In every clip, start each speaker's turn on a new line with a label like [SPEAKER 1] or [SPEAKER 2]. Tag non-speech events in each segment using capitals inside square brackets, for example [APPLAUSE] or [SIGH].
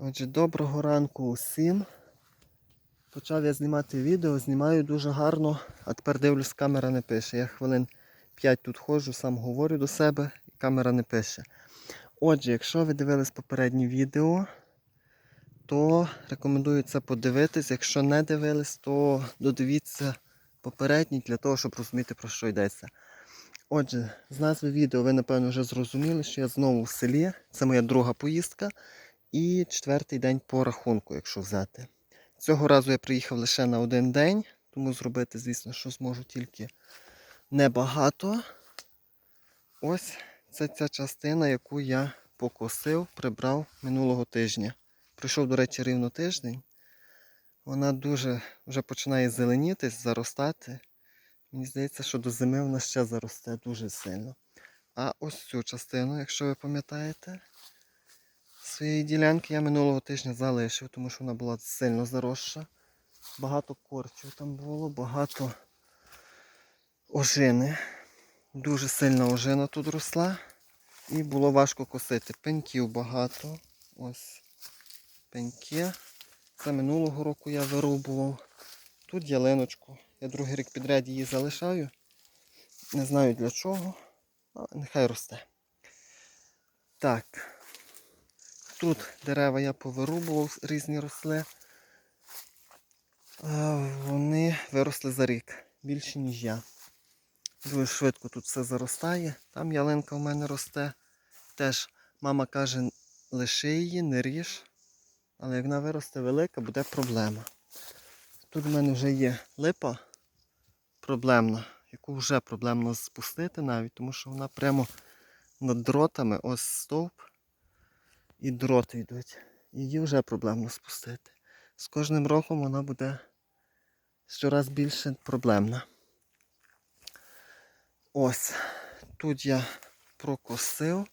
[SPEAKER 1] Отже, доброго ранку усім. Почав я знімати відео, знімаю дуже гарно, а тепер дивлюсь, камера не пише. Я хвилин 5 тут ходжу, сам говорю до себе, і камера не пише. Отже, якщо ви дивились попереднє відео, то рекомендую це подивитись. Якщо не дивились, то додивіться попередній для того, щоб розуміти, про що йдеться. Отже, з назви відео ви, напевно, вже зрозуміли, що я знову в селі. Це моя друга поїздка. І четвертий день по рахунку, якщо взяти. Цього разу я приїхав лише на один день, тому зробити, звісно, що зможу тільки небагато. Ось це ця частина, яку я покосив, прибрав минулого тижня. Прийшов, до речі, рівно тиждень. Вона дуже вже починає зеленітись, заростати. Мені здається, що до зими вона ще заросте дуже сильно. А ось цю частину, якщо ви пам'ятаєте, своєї ділянки я минулого тижня залишив, тому що вона була сильно заросша. Багато корчів там було, багато ожини. Дуже сильна ожина тут росла. І було важко косити. Пеньків багато. Ось пеньки. Це минулого року я вирубував. Тут ялиночку. Я другий рік підряд її залишаю. Не знаю для чого, але нехай росте. Так. Тут дерева я повирубував, різні росли. Вони виросли за рік, більше, ніж я. Дуже швидко тут все заростає. Там ялинка в мене росте. Теж мама каже, лиши її, не ріж. Але як вона виросте велика, буде проблема. Тут в мене вже є липа проблемна, яку вже проблемно спустити навіть, тому що вона прямо над дротами, ось стовп і дроти йдуть. Її вже проблемно спустити. З кожним роком вона буде щораз більше проблемна. Ось, тут я прокосив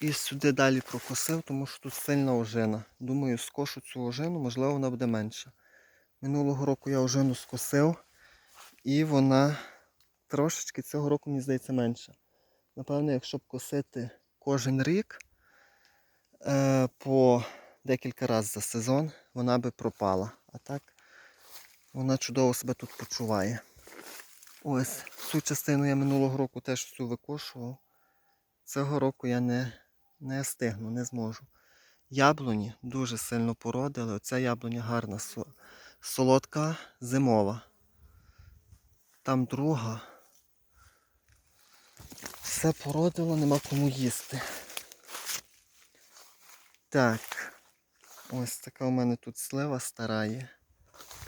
[SPEAKER 1] і сюди далі прокосив, тому що тут сильна ожина. Думаю, скошу цю ожину, можливо, вона буде менша. Минулого року я ожину скосив і вона трошечки цього року, мені здається, менша. Напевно, якщо б косити кожен рік, е, по декілька разів за сезон вона би пропала. А так вона чудово себе тут почуває. Ось цю частину я минулого року теж всю викошував. Цього року я не, не стигну, не зможу. Яблуні дуже сильно породили. Оця яблуня гарна, солодка, зимова. Там друга. Все породило, нема кому їсти. Так. Ось така у мене тут слива стара є.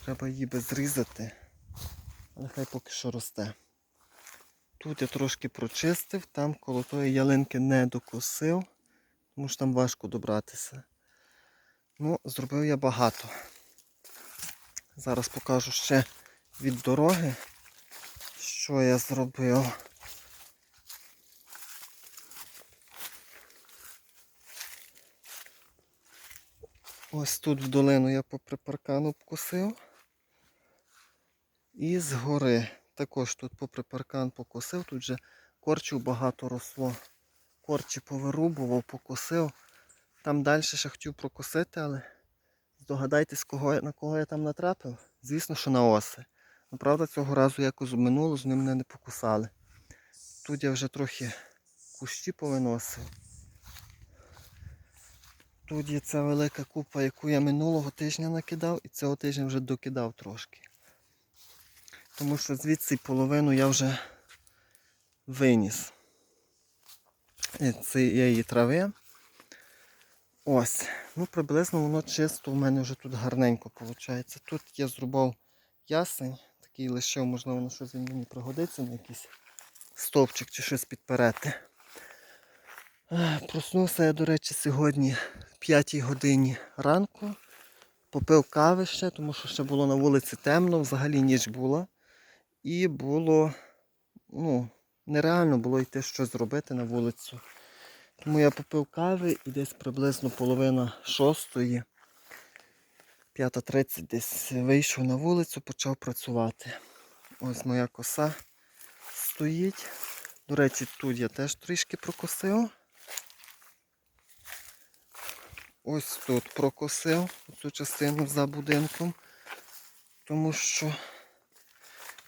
[SPEAKER 1] Треба її би зрізати. Але хай поки що росте. Тут я трошки прочистив, там коло тої ялинки не докосив, тому що там важко добратися. Ну, зробив я багато. Зараз покажу ще від дороги, що я зробив. Ось тут в долину я попри паркан обкосив. І згори також тут попри паркан покосив. Тут же корчів багато росло. Корчі повирубував, покосив. Там далі ще хотів прокосити, але здогадайтесь, кого, на кого я там натрапив. Звісно, що на оси. Ну, правда, цього разу якось минуло, з ним мене не покусали. Тут я вже трохи кущі повиносив. Тут є ця велика купа, яку я минулого тижня накидав, і цього тижня вже докидав трошки. Тому що звідси половину я вже виніс Е, цієї трави. Ось. Ну, приблизно воно чисто у мене вже тут гарненько виходить. Тут я зрубав ясень, такий лишив, можливо, на щось він мені пригодиться, на якийсь стовпчик чи щось підперети. Проснувся я, до речі, сьогодні 5 годині ранку. Попив кави ще, тому що ще було на вулиці темно, взагалі ніч була. І було, ну, нереально було йти щось зробити на вулицю. Тому я попив кави і десь приблизно половина шостої, 5.30 десь вийшов на вулицю, почав працювати. Ось моя коса стоїть. До речі, тут я теж трішки прокосив. Ось тут прокосив цю частину за будинком, тому що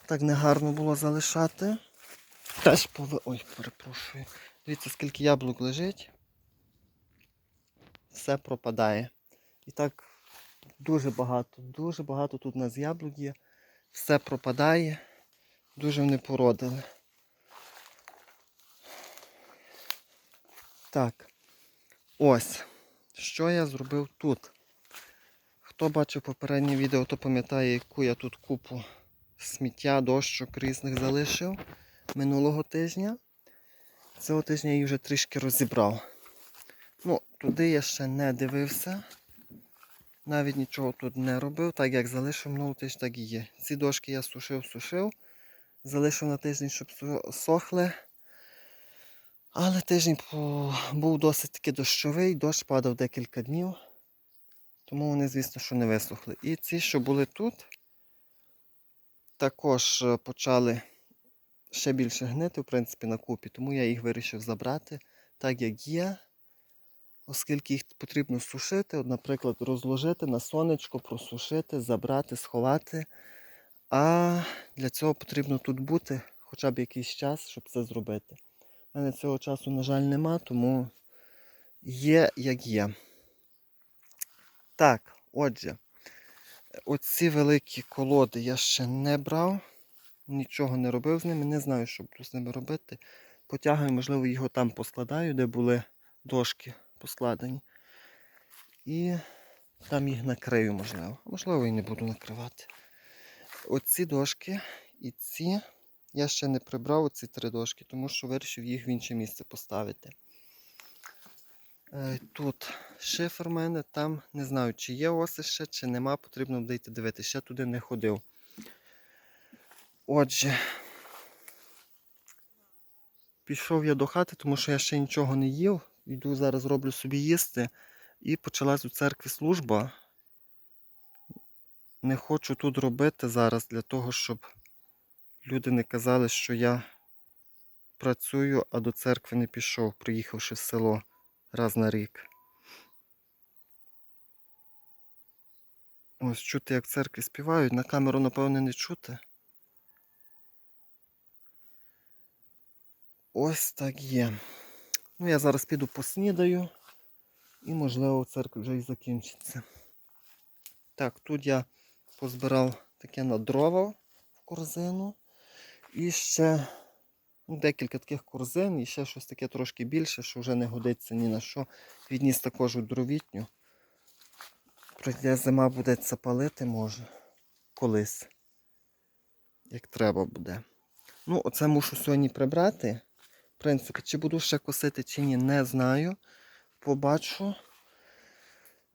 [SPEAKER 1] так негарно було залишати. Теж пове... Ой, перепрошую. Дивіться, скільки яблук лежить. Все пропадає. І так дуже багато, дуже багато тут у нас яблук є. Все пропадає. Дуже вони породили. Так. Ось. Що я зробив тут? Хто бачив попереднє відео, то пам'ятає, яку я тут купу сміття, дощок різних залишив минулого тижня. Цього тижня я її вже трішки розібрав. Ну, туди я ще не дивився. Навіть нічого тут не робив, так як залишив минулого тижня, так і є. Ці дошки я сушив, сушив. Залишив на тиждень, щоб сохли. Але тиждень був досить таки дощовий, дощ падав декілька днів. Тому вони, звісно, що не висохли. І ці, що були тут, також е, почали ще більше гнити, в принципі, на купі. Тому я їх вирішив забрати так, як є. Оскільки їх потрібно сушити, от, наприклад, розложити на сонечко, просушити, забрати, сховати. А для цього потрібно тут бути хоча б якийсь час, щоб це зробити. У мене цього часу, на жаль, нема, тому є як є. Так, отже, оці великі колоди я ще не брав, нічого не робив з ними, не знаю, що буду з ними робити. Потягаю, можливо, його там поскладаю, де були дошки поскладені. І там їх накрию, можливо. Можливо, і не буду накривати. Оці дошки і ці я ще не прибрав оці три дошки, тому що вирішив їх в інше місце поставити. Е, Тут шифер в мене, там не знаю, чи є оси ще, чи нема, потрібно буде йти дивитися. Ще туди не ходив. Отже, пішов я до хати, тому що я ще нічого не їв. Йду зараз роблю собі їсти. І почалась у церкві служба. Не хочу тут робити зараз для того, щоб люди не казали, що я працюю, а до церкви не пішов, приїхавши в село раз на рік. Ось чути, як в церкві співають, на камеру, напевне, не чути. Ось так є. Ну, я зараз піду поснідаю і, можливо, в церкві вже і закінчиться. Так, тут я позбирав таке на дрова в корзину. І ще ну, декілька таких корзин, і ще щось таке трошки більше, що вже не годиться ні на що. Відніс також у дровітню. Пройде зима буде це може. Колись. Як треба буде. Ну, оце мушу сьогодні прибрати. В принципі, чи буду ще косити, чи ні, не знаю. Побачу.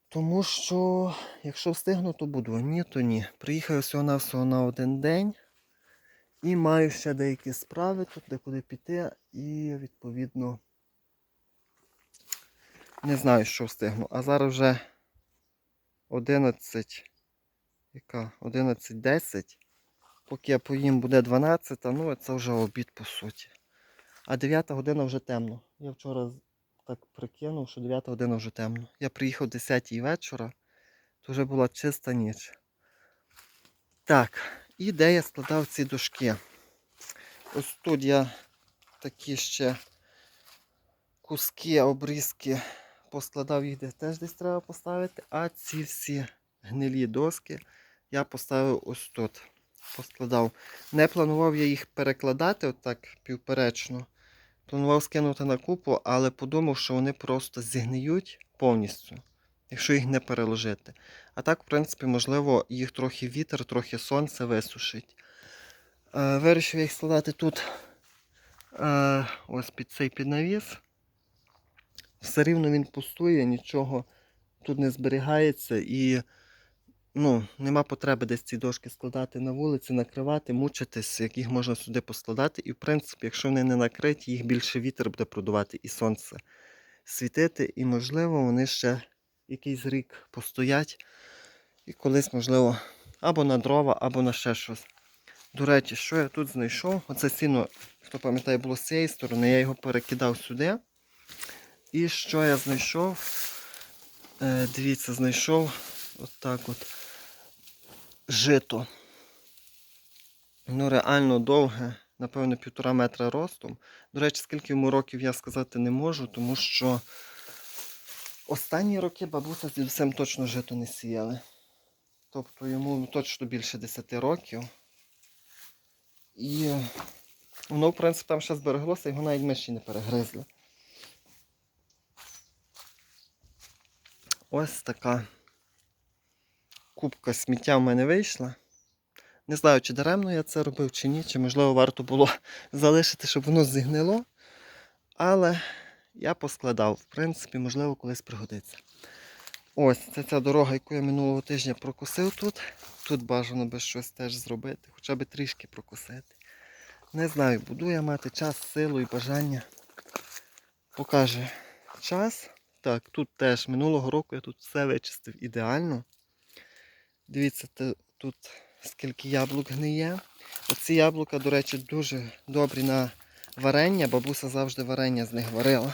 [SPEAKER 1] Тому що, якщо встигну, то буду. Ні, то ні. Приїхав всього-навсього на один день. І маю ще деякі справи тут, де куди піти. І відповідно не знаю, що встигну. А зараз вже 11. Яка? 11.10. Поки я поїм буде 12, ну це вже обід по суті. А 9 година вже темно. Я вчора так прикинув, що 9 година вже темно. Я приїхав о 10 вечора, то вже була чиста ніч. Так, і де я складав ці дошки? Ось тут я такі ще куски, обрізки поскладав їх де теж десь треба поставити, а ці всі гнилі доски я поставив ось тут. Поскладав. Не планував я їх перекладати отак півперечно. Планував скинути на купу, але подумав, що вони просто зігниють повністю, якщо їх не переложити. А так, в принципі, можливо, їх трохи вітер, трохи сонце висушить. Е, вирішив їх складати тут е, ось під цей піднавіс. Все рівно він пустує, нічого тут не зберігається і ну, нема потреби десь ці дошки складати на вулиці, накривати, мучитись, як їх можна сюди поскладати. І в принципі, якщо вони не накриті, їх більше вітер буде продувати і сонце світити. І можливо вони ще якийсь рік постоять. І колись, можливо, або на дрова, або на ще щось. До речі, що я тут знайшов? Оце сіно, хто пам'ятає, було з цієї сторони, я його перекидав сюди. І що я знайшов? Е, дивіться, знайшов отак от жито. Ну, реально довге, напевно, півтора метра ростом. До речі, скільки йому років я сказати не можу, тому що останні роки бабуся з дідусем точно жито не сіяли. Тобто йому точно більше 10 років. І воно, в принципі, там ще збереглося, його навіть миші не перегризли. Ось така кубка сміття в мене вийшла. Не знаю, чи даремно я це робив, чи ні, чи можливо варто було [LAUGHS] залишити, щоб воно зігнило. Але я поскладав, в принципі, можливо, колись пригодиться. Ось це ця дорога, яку я минулого тижня прокусив тут. Тут бажано би щось теж зробити, хоча б трішки прокусити. Не знаю, буду я мати час, силу і бажання. Покаже час. Так, тут теж минулого року я тут все вичистив ідеально. Дивіться, тут скільки яблук гниє. Оці яблука, до речі, дуже добрі на варення. Бабуся завжди варення з них варила.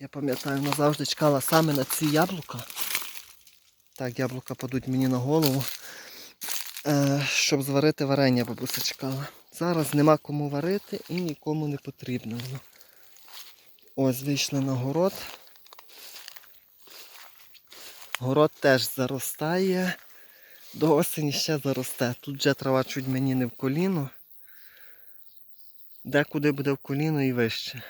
[SPEAKER 1] Я пам'ятаю, вона завжди чекала саме на ці яблука. Так, яблука падуть мені на голову. Е, щоб зварити варення, бабуся чекала. Зараз нема кому варити і нікому не потрібно. Ось вийшли на город. Город теж заростає. До осені ще заросте. Тут вже трава чуть мені не в коліно. Декуди буде в коліно і вище.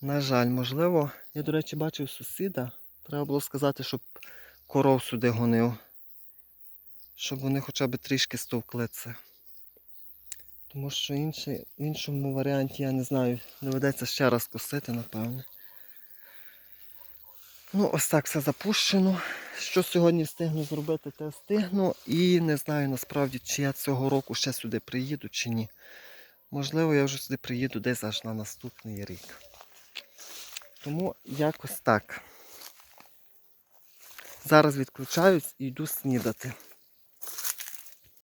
[SPEAKER 1] На жаль, можливо. Я, до речі, бачив сусіда. Треба було сказати, щоб коров сюди гонив. Щоб вони хоча б трішки стовкли це. Тому що інший, в іншому варіанті я не знаю. Доведеться ще раз косити, напевне. Ну, ось так все запущено. Що сьогодні встигну зробити, те встигну. І не знаю насправді, чи я цього року ще сюди приїду, чи ні. Можливо, я вже сюди приїду десь аж на наступний рік. Тому якось так. Зараз відключаюсь і йду снідати.